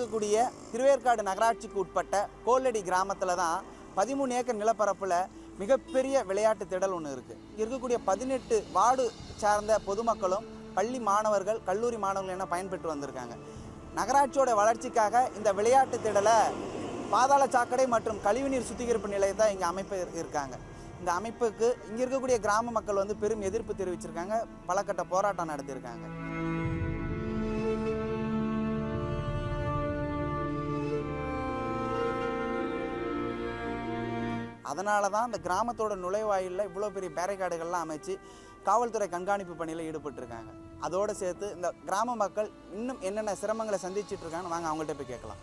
இருக்கக்கூடிய திருவேற்காடு நகராட்சிக்கு உட்பட்ட கோல்லடி கிராமத்தில் தான் பதிமூணு ஏக்கர் நிலப்பரப்பில் மிகப்பெரிய விளையாட்டு திடல் ஒன்று இருக்குது இருக்கக்கூடிய பதினெட்டு வார்டு சார்ந்த பொதுமக்களும் பள்ளி மாணவர்கள் கல்லூரி மாணவர்கள் என பயன்பெற்று வந்திருக்காங்க. நகராட்சியோட வளர்ச்சிக்காக இந்த விளையாட்டு திடலை பாதாள சாக்கடை மற்றும் கழிவுநீர் சுத்திகரிப்பு நிலையத்தை இங்கே அமைப்பு இருக்காங்க. இந்த அமைப்புக்கு இங்கே இருக்கக்கூடிய கிராம மக்கள் வந்து பெரும் எதிர்ப்பு தெரிவிச்சிருக்காங்க. பல கட்ட போராட்டம் நடத்தியிருக்காங்க. அதனால தான் இந்த கிராமத்தோட நுழைவாயிலில் இவ்வளோ பெரிய பேரிகார்டுகள்லாம் அமைச்சு காவல்துறை கண்காணிப்பு பணியில் ஈடுபட்டிருக்காங்க. அதோடு சேர்த்து இந்த கிராம மக்கள் இன்னும் என்னென்ன சிரமங்களை சந்திச்சுட்டு இருக்காங்கன்னு வாங்க அவங்கள்ட்ட போய் கேட்கலாம்.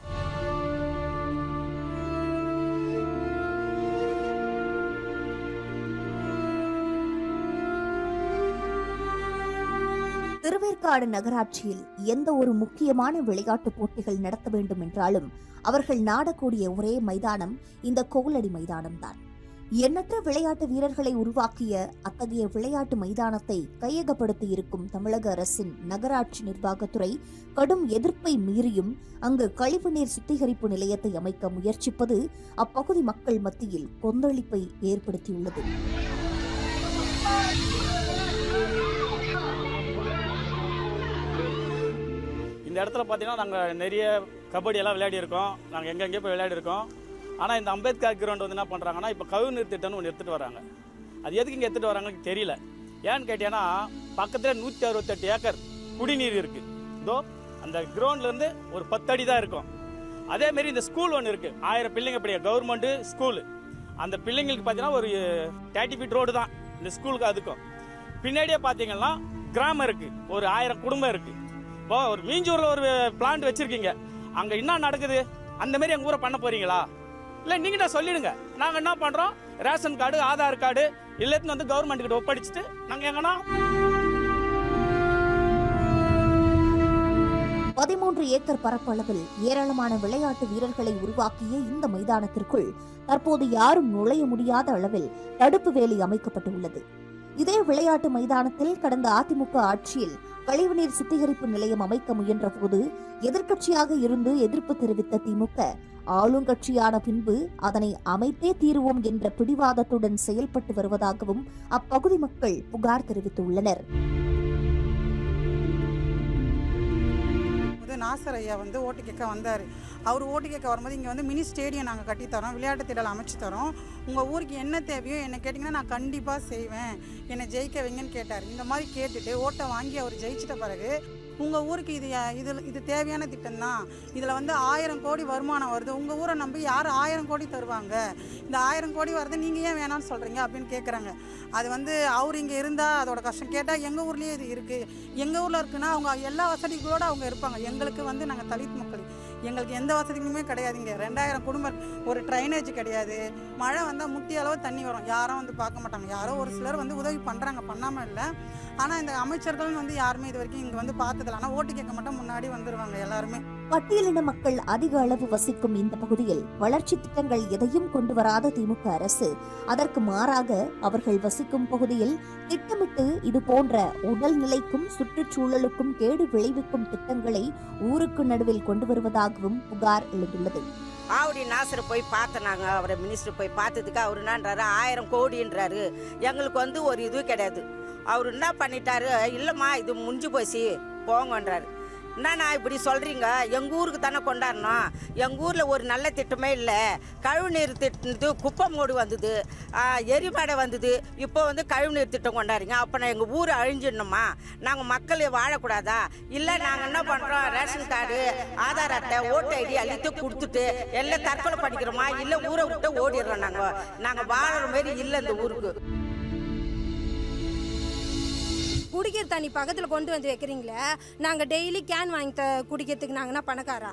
திருவேற்காடு நகராட்சியில் எந்த ஒரு முக்கியமான விளையாட்டுப் போட்டிகள் நடத்த வேண்டும் என்றாலும் அவர்கள் நாடக்கூடிய ஒரே மைதானம் இந்த கோலடி மைதானம்தான். எண்ணற்ற விளையாட்டு வீரர்களை உருவாக்கிய அத்தகைய விளையாட்டு மைதானத்தை கையகப்படுத்தி இருக்கும் தமிழக அரசின் நகராட்சி நிர்வாகத்துறை கடும் எதிர்ப்பை மீறியும் அங்கு கழிவுநீர் சுத்திகரிப்பு நிலையத்தை அமைக்க முயற்சிப்பது அப்பகுதி மக்கள் மத்தியில் கொந்தளிப்பை ஏற்படுத்தியுள்ளது. இந்த இடத்துல பார்த்தீங்கன்னா நாங்கள் நிறைய கபடி எல்லாம் விளையாடிருக்கோம் நாங்கள் எங்கெங்கே போய் விளையாடிருக்கோம் ஆனால் இந்த அம்பேத்கர் கிரவுண்ட் வந்து என்ன பண்ணுறாங்கன்னா இப்போ கவிநீர் திட்டம்னு ஒன்று எடுத்துகிட்டு வராங்க. அது எதுக்கு இங்கே எடுத்துகிட்டு வராங்கன்னு தெரியல. ஏன்னு கேட்டீங்கன்னா பக்கத்தில் நூற்றி அறுபத்தெட்டு ஏக்கர் குடிநீர் இருக்குது இதோ அந்த கிரவுண்ட்லேருந்து ஒரு பத்து அடி தான் இருக்கும். அதேமாரி இந்த ஸ்கூல் ஒன்று இருக்குது ஆயிரம் பிள்ளைங்க படிக்க கவர்மெண்ட்டு ஸ்கூலு. அந்த பிள்ளைங்களுக்கு பார்த்தீங்கன்னா ஒரு தேர்ட்டி ஃபீட் ரோடு தான். இந்த ஸ்கூலுக்கு அதுக்கும். பின்னாடியே பார்த்தீங்கன்னா கிராமம் இருக்குது ஒரு ஆயிரம் குடும்பம் இருக்குது இப்போ ஒரு மீஞ்சூரில் ஒரு பிளான்ட் வச்சுருக்கீங்க. அங்கே என்ன நடக்குது? அந்த மாதிரி எங்கள் ஊரை பண்ண போகிறீங்களா இல்லை நீங்கள் தான் சொல்லிடுங்க. நாங்கள் என்ன பண்ணுறோம் ரேஷன் கார்டு ஆதார் கார்டு எல்லாத்தையும் வந்து கவர்மெண்ட் கிட்ட ஒப்படைச்சிட்டு நாங்கள் எங்கன்னா பதிமூன்று ஏக்கர் பரப்பளவில் ஏராளமான விளையாட்டு வீரர்களை உருவாக்கிய இந்த மைதானத்திற்குள் தற்போது யாரும் நுழைய முடியாத அளவில் தடுப்பு வேலி அமைக்கப்பட்டுள்ளது. இதே விளையாட்டு மைதானத்தில் கடந்த அதிமுக ஆட்சியில் கழிவுநீர் சுத்திகரிப்பு நிலையம் அமைக்க முயன்ற போது எதிர்க்கட்சியாக இருந்து எதிர்ப்பு தெரிவித்த திமுக ஆளுங்கட்சியான பின்பு அதனை அமைத்தே தீருவோம் என்ற பிடிவாதத்துடன் செயல்பட்டு வருவதாகவும் அப்பகுதி மக்கள் புகார் தெரிவித்துள்ளனர். நாசர் ஐயா வந்து ஓட்டு கேட்க வந்தார். அவர் ஓட்டு கேட்க வரும்போது இங்கே வந்து மினி ஸ்டேடியம் நாங்கள் கட்டித்தரோம் விளையாட்டு திடல் அமைச்சு தரோம். உங்கள் ஊருக்கு என்ன தேவையோ என்னை கேட்டிங்கன்னா நான் கண்டிப்பாக செய்வேன். என்னை ஜெயிக்க வைங்கன்னு கேட்டார். இந்த மாதிரி கேட்டுட்டு ஓட்டை வாங்கி அவர் ஜெயிச்சிட்ட பிறகு உங்கள் ஊருக்கு இது இதில் இது தேவையான திட்டம் தான் இதில் வந்து ஆயிரம் கோடி வருமானம் வருது. உங்கள் ஊரை நம்பி யார் ஆயிரம் கோடி தருவாங்க? இந்த ஆயிரம் கோடி வருது நீங்கள் ஏன் வேணாம்னு சொல்கிறீங்க அப்படின்னு கேட்குறாங்க அது வந்து அவர் இங்கே இருந்தால் அதோட கஷ்டம். கேட்டால் எங்கள் ஊர்லேயே இது இருக்குது எங்கள் ஊரில் இருக்குன்னா அவங்க எல்லா வசதிகளோடு அவங்க இருப்பாங்க. எங்களுக்கு வந்து நாங்கள் தலித் மக்கள். எங்களுக்கு எந்த வசதிகளுமே கிடையாதுங்க. ரெண்டாயிரம் குடும்பம் ஒரு ட்ரைனேஜ் கிடையாது. மழை வந்தால் முட்டி அளவு தண்ணி வரும். யாரும் வந்து பார்க்க மாட்டாங்க. யாரோ ஒரு சிலர் வந்து உதவி பண்ணுறாங்க பண்ணாமல் இல்லை. ஆனால் இந்த அமைச்சர்கள் வந்து யாருமே இது வரைக்கும் இங்கே வந்து பார்த்ததில்ல. ஆனால் ஓட்டு கேட்க மட்டும் முன்னாடி வந்துடுவாங்க எல்லாருமே. பட்டியலின மக்கள் அதிக அளவு வசிக்கும் இந்த பகுதியில் வளர்ச்சி திட்டங்கள் எதையும் கொண்டு வராத திமுக அரசு அதற்கு மாறாக அவர்கள் வசிக்கும் பகுதியில் திட்டமிட்டு இது போன்ற உடல்நிலைக்கும் சுற்றுச்சூழலுக்கும் கேடு விளைவிக்கும் திட்டங்களை ஊருக்கு நடுவில் கொண்டு வருவதாகவும் புகார் எழுந்துள்ளது. ஆவடி நாசர் போய் பார்த்தனாங்க அவரை மினிஸ்டர் போய் பார்த்ததுக்கு அவர் என்னன்றாரு ஆயிரம் கோடின்றாரு. எங்களுக்கு வந்து ஒரு இது கிடையாது. அவர் என்ன பண்ணிட்டாரு இல்லைம்மா இது முடிஞ்சு போச்சு போங்கன்றாரு. என்னண்ணா இப்படி சொல்கிறீங்க எங்கள் ஊருக்கு தானே கொண்டாடணும். எங்கள் ஊரில் ஒரு நல்ல திட்டமே இல்லை. கழிவுநீர் திட்டு குப்பை மூடு வந்தது. எரிமடை வந்தது. இப்போ வந்து கழிவுநீர் திட்டம் கொண்டாடுறீங்க. அப்போ நான் எங்கள் ஊர் அழிஞ்சிடணுமா? நாங்கள் மக்கள் வாழக்கூடாதா? இல்லை நாங்கள் என்ன பண்ணுறோம் ரேஷன் கார்டு ஆதார் அட்டை ஓட்டு ஐடி எல்லாத்தையும் கொடுத்துட்டு எல்லாம் தற்கொலை பண்ணிக்கிறோமா? இல்லை ஊரை விட்டு ஓடிடுறோம் நாங்கள் நாங்கள் வாழற மாதிரி இல்லை இந்த ஊருக்கு. குடிக்கிற தண்ணி பக்கத்தில் கொண்டு வந்து வைக்கிறீங்களே? நாங்கள் டெய்லி கேன் வாங்கி த குடிக்கிறதுக்கு நாங்கன்னா பணக்காரா?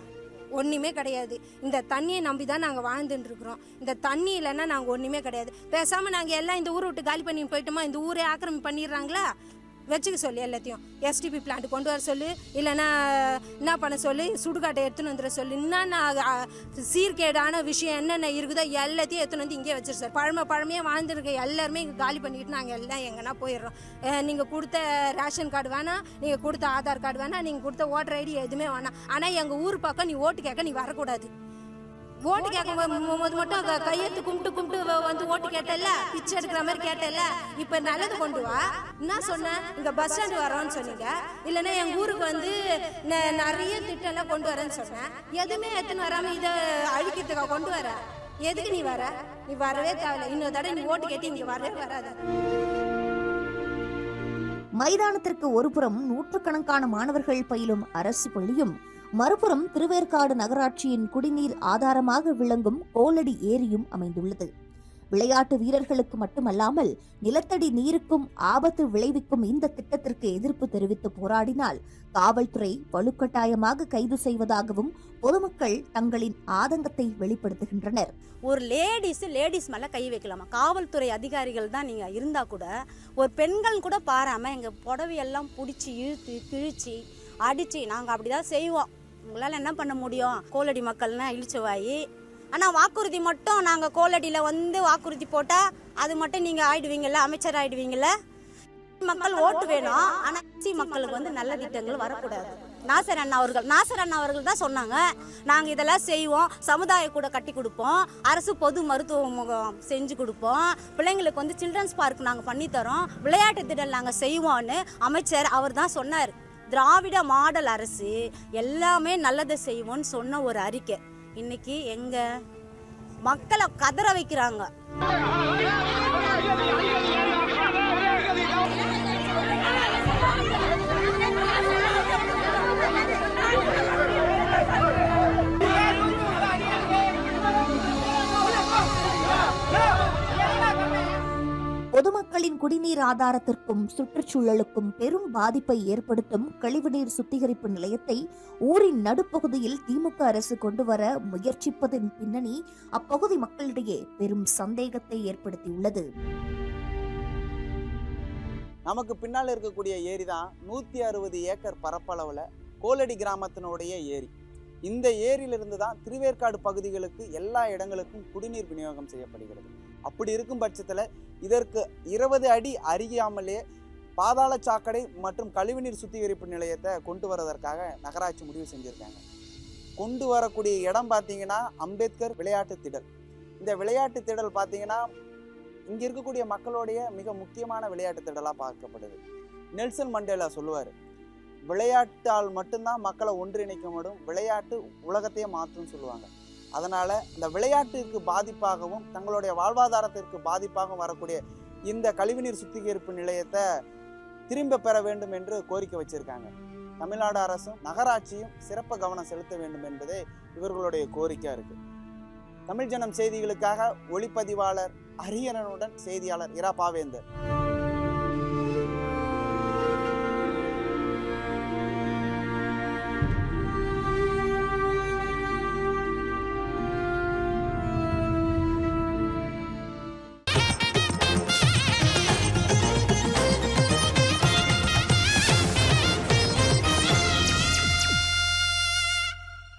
ஒன்றுமே கிடையாது. இந்த தண்ணியை நம்பி தான் நாங்கள் வாழ்ந்துட்டுருக்குறோம் இந்த தண்ணி இல்லைன்னா நாங்கள் ஒன்றுமே கிடையாது. பேசாமல் நாங்கள் எல்லாம் இந்த ஊரை விட்டு காலி பண்ணி போயிட்டோமா? இந்த ஊரே ஆக்கிரமி பண்ணிடுறாங்களா? வச்சுக்க சொல்லு எல்லாத்தையும். எஸ்டிபி பிளான்ட் கொண்டு வர சொல்லு. இல்லைன்னா என்ன பண்ண சொல்லி? சுடுகாட்டை எடுத்துன்னு வந்துட சொல்லு. என்னென்ன சீர்கேடான விஷயம் என்னென்ன இருக்குதோ எல்லாத்தையும் எடுத்துன்னு வந்து இங்கே வச்சிரு சார். பழமை பழமையாக வாழ்ந்துருக்க எல்லாருமே இங்கே காலி பண்ணிக்கிட்டு நாங்கள் எல்லாம் எங்கன்னா போயிடுறோம். நீங்கள் கொடுத்த ரேஷன் கார்டு வேணாம். நீங்கள் கொடுத்த ஆதார் கார்டு வேணாம். நீங்கள் கொடுத்த ஓட்டர் ஐடி எதுவுமே வேணாம். ஆனால் எங்கள் ஊர் பக்கம் நீ ஓட்டு கேட்க நீ வரக்கூடாது. ஓட்டு கேட்கும் போது மட்டும் க- கையெழுத்து கும்பிட்டு கும்பிட்டு வந்து ஓட்டு கேட்டல பிச்சை எடுக்கிற மாதிரி கேட்டல இப்ப நல்லது கொண்டு வா. என்ன சொன்னேன் இங்க பஸ் ஸ்டாண்டு வரோன்னு சொன்னீங்க. இல்லைன்னா எங்க ஊருக்கு வந்து நிறைய திட்டம் எல்லாம் கொண்டு வரேன்னு சொன்னேன் எதுவுமே எடுத்துன்னு வராம இதை அழிக்கிறதுக்கா கொண்டு வர? எதுக்கு நீ வர? நீ வரவே தேவையில்ல. இன்னொரு தடவை நீ ஓட்டு கேட்டு இங்க வரவே வராத. மைதானத்திற்கு ஒருபுறம் நூற்றுக்கணக்கான மாணவர்கள் பயிலும் அரசு பள்ளியும் மறுபுறம் திருவேற்காடு நகராட்சியின் குடிநீர் ஆதாரமாக விளங்கும் கோலடி ஏரியும் அமைந்துள்ளது. விளையாட்டு வீரர்களுக்கு மட்டுமல்லாமல் நிலத்தடி நீருக்கும் ஆபத்து விளைவிக்கும் இந்த திட்டத்திற்கு எதிர்ப்பு தெரிவித்து போராடினால் காவல்துறை வலுக்கட்டாயமாக கைது செய்வதாகவும் பொதுமக்கள் தங்களின் ஆதங்கத்தை வெளிப்படுத்துகின்றனர். ஒரு லேடிஸ் லேடிஸ் மேலே கை வைக்கலாமா? காவல்துறை அதிகாரிகள் தான் நீங்கள் இருந்தால் கூட ஒரு பெண்கள் கூட பாராமல் எங்கள் புடவையெல்லாம் பிடிச்சி இழுத்து கிழிச்சு அடித்து நாங்கள் அப்படி தான் செய்வோம். உங்களால் என்ன பண்ண முடியும்? கோலடி மக்கள்னா இழிச்சவாயி ஆனால் வாக்குறுதி மட்டும் நாங்கள் கோலடியில் வந்து வாக்குறுதி போட்டால் அது மட்டும் நீங்கள் ஆயிடுவீங்கள அமைச்சர் ஆயிடுவீங்கள மக்கள் ஓட்டு வேணும். ஆனால் மக்களுக்கு வந்து நல்ல திட்டங்கள் வரக்கூடாது. நாசர் அண்ணா அவர்கள் நாசர் அண்ணா அவர்கள் தான் சொன்னாங்க. நாங்கள் இதெல்லாம் செய்வோம். சமுதாய கூட கட்டி கொடுப்போம். அரசு பொது மருத்துவ முகம் செஞ்சு கொடுப்போம். பிள்ளைங்களுக்கு வந்து சில்ட்ரன்ஸ் பார்க் நாங்கள் பண்ணித்தரோம் விளையாட்டு திடல் நாங்கள் செய்வோம்னு அமைச்சர் அவர் தான் சொன்னார். திராவிட மாடல் அரசு எல்லாமே நல்லதை செய்வோம்னு சொன்ன ஒரு அறிக்கை. இன்னைக்கு எங்க மக்களை கதற வைக்கிறாங்க. நாட்டின் குடிநீர் ஆதாரத்திற்கும் சுற்றுச்சூழலுக்கும் பெரும் பாதிப்பை ஏற்படுத்தும் கழிவுநீர் சுத்திகரிப்பு நிலையத்தை ஊரின் நடுப்பகுதியில் திமுக அரசு கொண்டு வர முயற்சிப்பதன் பின்னணி அப்பகுதி மக்களிடையே பெரும் சந்தேகத்தை ஏற்படுத்தியுள்ளது. நமக்கு பின்னால் இருக்கக்கூடிய ஏரி தான் நூற்றி அறுபது ஏக்கர் பரப்பளவில் கோலடி கிராமத்தினுடைய ஏரி. இந்த ஏரியிலிருந்து தான் திருவேற்காடு பகுதிகளுக்கு எல்லா இடங்களுக்கும் குடிநீர் விநியோகம் செய்யப்படுகிறது. அப்படி இருக்கும் பட்சத்தில் இதற்கு இருபது அடி அறியாமலே பாதாள சாக்கடை மற்றும் கழிவுநீர் சுத்திகரிப்பு நிலையத்தை கொண்டு வரதற்காக நகராட்சி முடிவு செஞ்சுருக்காங்க. கொண்டு வரக்கூடிய இடம் பார்த்தீங்கன்னா அம்பேத்கர் விளையாட்டு திடல். இந்த விளையாட்டு திடல் பார்த்தீங்கன்னா இங்கே இருக்கக்கூடிய மக்களுடைய மிக முக்கியமான விளையாட்டு திடலாக பார்க்கப்படுது. நெல்சன் மண்டேலா சொல்லுவார் விளையாட்டால் மட்டும்தான் மக்களை ஒன்றிணைக்க முடியும் விளையாட்டு உலகத்தையே மாற்றும்னு சொல்லுவாங்க. அதனால் இந்த விளையாட்டிற்கு பாதிப்பாகவும் தங்களுடைய வாழ்வாதாரத்திற்கு பாதிப்பாகவும் வரக்கூடிய இந்த கழிவுநீர் சுத்திகரிப்பு நிலையத்தை திரும்ப பெற வேண்டும் என்று கோரிக்கை வச்சிருக்காங்க. தமிழ்நாடு அரசும் நகராட்சியும் சிறப்பு கவனம் செலுத்த வேண்டும் என்பதே இவர்களுடைய கோரிக்கை இருக்கு. தமிழ் ஜனம் செய்திகளுக்காக ஒளிப்பதிவாளர் அரியணனுடன் செய்தியாளர் இரா பாவேந்தர்.